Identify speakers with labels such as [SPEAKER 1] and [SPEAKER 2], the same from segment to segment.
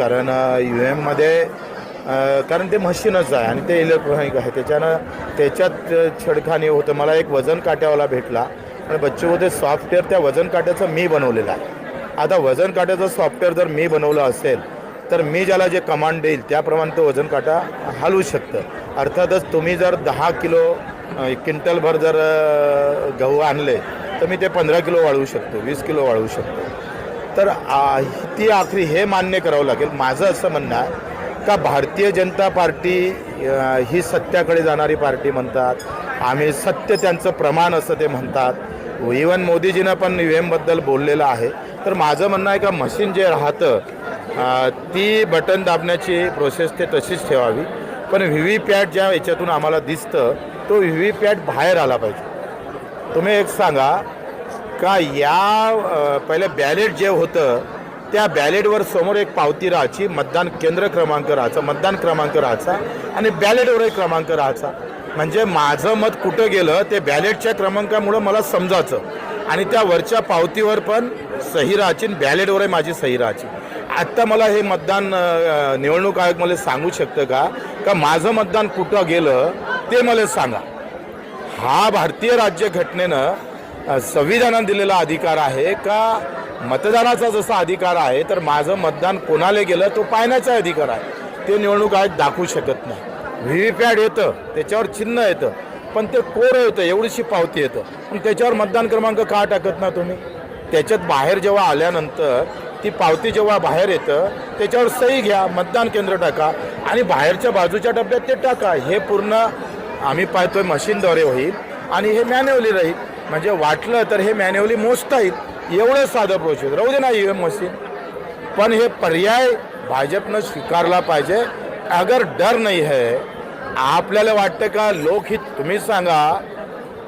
[SPEAKER 1] कारण यू एममध्ये कारण ते मशीनच आहे आणि ते इलेक्ट्रॉनिक आहे. त्याच्यानं त्याच्यात छडखानी छेडखानी होतं. मला एक वजन काट्यावाला भेटला. आणि बच्चूमध्ये सॉफ्टवेअर त्या वजन काट्याचं मी बनवलेलं आहे. आता वजन काट्याचं सॉफ्टवेअर जर मी बनवलं असेल तर मी ज्याला जे कमांड देईल त्याप्रमाणे तो वजन काटा हलवू शकतं. अर्थातच तुम्ही जर दहा किलो क्विंटलभर जर गहू आणले तर मी ते पंधरा किलो वाढवू शकतो वीस किलो वाढवू शकतो. तर ती आखरी हे मान्य करावं लागेल. माझं असं म्हणणं आहे का भारतीय जनता पार्टी ही सत्याकडे जाणारी पार्टी म्हणतात. आम्ही सत्य त्यांचं प्रमाण असं ते म्हणतात. इवन मोदीजीनं पण यू एमबद्दल बोललेलं आहे. तर माझं म्हणणं आहे का मशीन जे राहतं ती बटन दाबण्याची प्रोसेस ते तशीच ठेवावी. पण व्ही व्ही पॅट ज्या याच्यातून आम्हाला दिसतं तो व्ही व्ही पॅट बाहेर आला पाहिजे. तुम्ही एक सांगा का या पहिले बॅलेट जे होतं त्या बॅलेटवर समोर एक पावती राहायची मतदान केंद्र क्रमांक राहायचा मतदान क्रमांक राहायचा आणि बॅलेटवर एक क्रमांक राहायचा. म्हणजे माझं मत कुठं गेलं ते बॅलेटच्या क्रमांकामुळं मला समजायचं. आणि त्या वरच्या पावतीवर पण सही राहायची आणि बॅलेटवरही माझी सही राहायची. आत्ता मला हे मतदान निवडणूक आयोग मला सांगू शकतं का? का माझं मतदान कुठं गेलं ते मला सांगा. हा भारतीय राज्यघटनेनं संविधानानं दिलेला अधिकार आहे का मतदानाचा जसा अधिकार आहे तर माझं मतदान कोणाला गेलं तो पाहण्याचा अधिकार आहे. ते निवडणूक आयोग दाखवू शकत नाही. व्ही व्ही पॅड येतं त्याच्यावर चिन्ह येतं पण ते कोरं येतं एवढीशी पावती येतं. पण त्याच्यावर मतदान क्रमांक का टाकत ना तुम्ही? त्याच्यात बाहेर जेव्हा आल्यानंतर ती पावती जेव्हा बाहेर येतं त्याच्यावर सही घ्या मतदान केंद्र टाका आणि बाहेरच्या बाजूच्या डब्यात ते टाका. हे पूर्ण आम्ही पाहतोय मशीनद्वारे होईल आणि हे मॅन्युअली राहील. म्हणजे वाटलं तर हे मॅन्युअली मोजता येईल एवढं साधं प्रोसेस राहू दे ना ई एम मशीन. पण हे पर्याय भाजपनं स्वीकारला पाहिजे. अगर डर नाही है आपल्याला वाटतं का लोकहित तुम्ही सांगा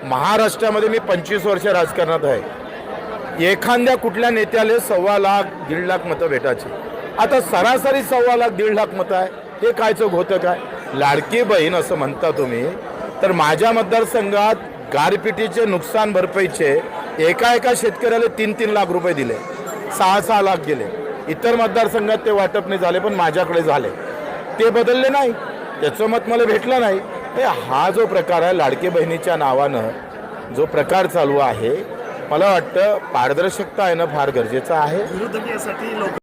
[SPEAKER 1] महाराष्ट्रामध्ये मी पंचवीस वर्ष राजकारणात आहे. एखाद्या कुठल्या नेत्याला सव्वा लाख दीड लाख मतं भेटायची. आता सरासरी सव्वा लाख दीड लाख मतं आहे. हे कायचं होतं काय? लाडकी बहीण असं म्हणता तुम्ही. तर माझ्या मतदारसंघात गारपिटीचे नुकसान भरपाईचे एका एका शेतकऱ्याला तीन तीन लाख रुपये दिले. सहा सहा लाख गेले. इतर मतदारसंघात ते वाटप नाही झाले पण माझ्याकडे झाले. ते बदलले नाही. त्याचं मत मला भेटलं नाही. हे हा जो प्रकार आहे लाडके बहिणीच्या नावानं जो प्रकार चालू आहे मला वाटतं पारदर्शकता येणं फार गरजेचं आहे.